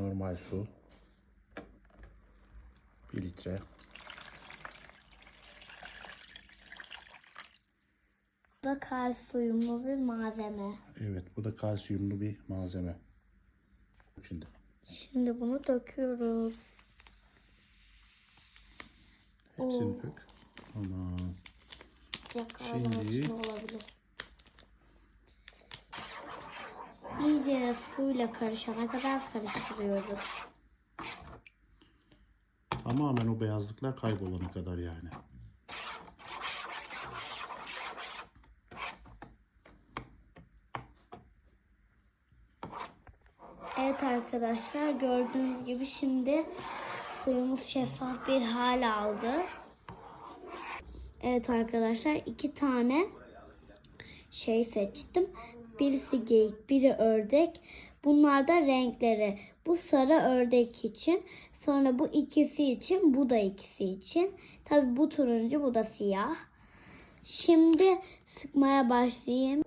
normal su. 1 litre. Bu da kalsiyumlu bir malzeme. Evet bu da kalsiyumlu bir malzeme. Şimdi. Şimdi bunu döküyoruz. Hepsini dök. Tamam. Yakalama Şimdi- olabilir. İyice suyla karışana kadar karıştırıyoruz. Tamamen o beyazlıklar kaybolana kadar yani. Evet arkadaşlar gördüğünüz gibi şimdi suyumuz şeffaf bir hal aldı. Evet arkadaşlar iki tane şey seçtim. Birisi geyik, biri ördek. Bunlar da renkleri. Bu sarı ördek için, sonra bu ikisi için, bu da ikisi için. Tabi bu turuncu, bu da siyah. Şimdi sıkmaya başlayayım.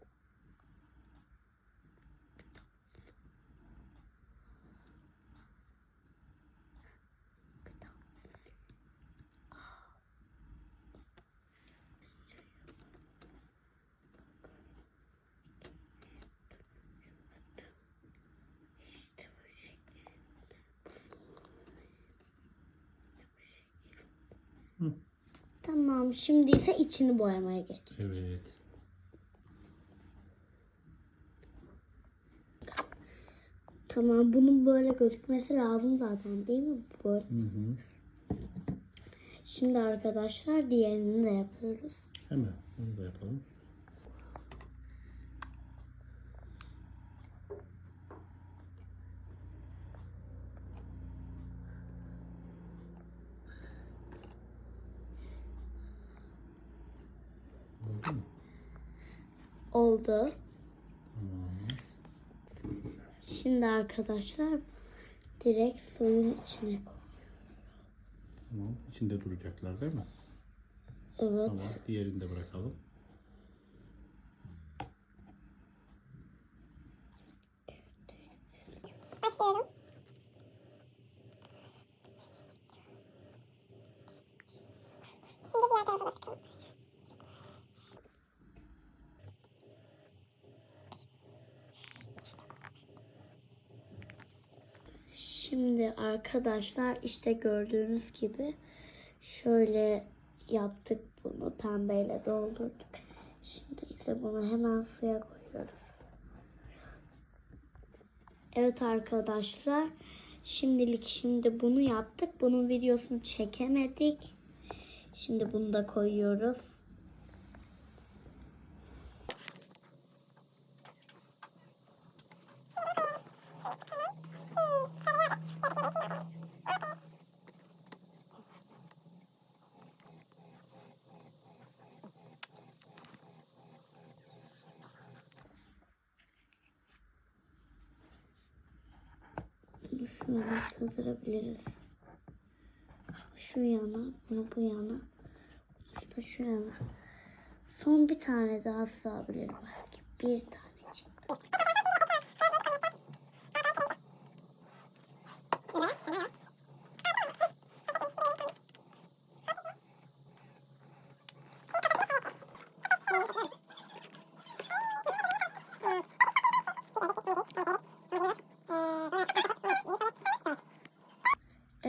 Tamam, şimdi ise içini boyamaya geç. Evet. Tamam, bunun böyle gözükmesi lazım zaten değil mi? Bu. Hı hı. Şimdi arkadaşlar diğerini de yapıyoruz. Hemen onu da yapalım. Oldu mu? Oldu. Tamam. Şimdi arkadaşlar direkt suyun içine koy. Tamam. İçinde duracaklar değil mi? Evet. Tamam. Diğerini de bırakalım. Başlıyorum. Şimdi diğer tarafa da Şimdi arkadaşlar işte gördüğünüz gibi şöyle yaptık bunu pembeyle doldurduk. Şimdi ise bunu hemen suya koyuyoruz. Evet arkadaşlar şimdilik şimdi bunu yaptık. Bunun videosunu çekemedik. Şimdi bunu da koyuyoruz. Bunu şöyle sığdırabiliriz. Şu yana, bunu bu yana. Bunu da şu yana. Son bir tane daha sığabilirim belki. Bir tanecik.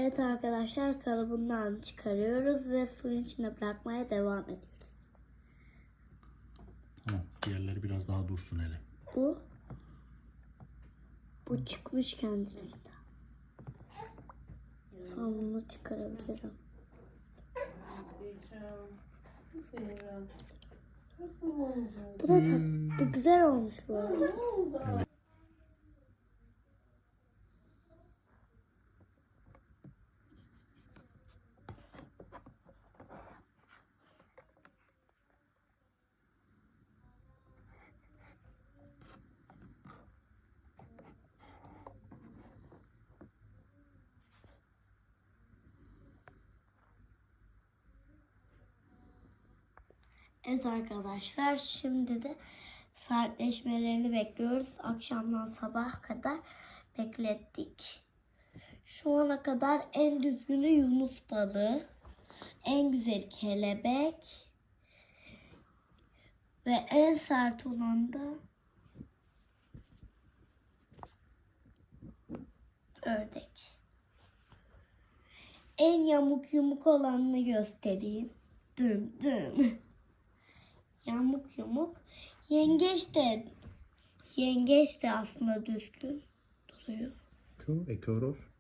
Evet arkadaşlar kalıbından çıkarıyoruz ve suyun içine bırakmaya devam ediyoruz. Tamam. Diğerleri biraz daha dursun hele. Bu bu çıkmış kendiliğinden. Sonra bunu çıkarabilirim. Bu da tat, bu güzel olmuş bu arada. Evet arkadaşlar şimdi de sertleşmelerini bekliyoruz. Akşamdan sabaha kadar beklettik. Şu ana kadar en düzgünü Yunus balığı. En güzel kelebek. Ve en sert olan da ördek. En yamuk yumuk olanını göstereyim. Dım dım. Yamuk yumuk. Yengeç de yengeç de aslında düzgün duruyor. Cool. Coat of.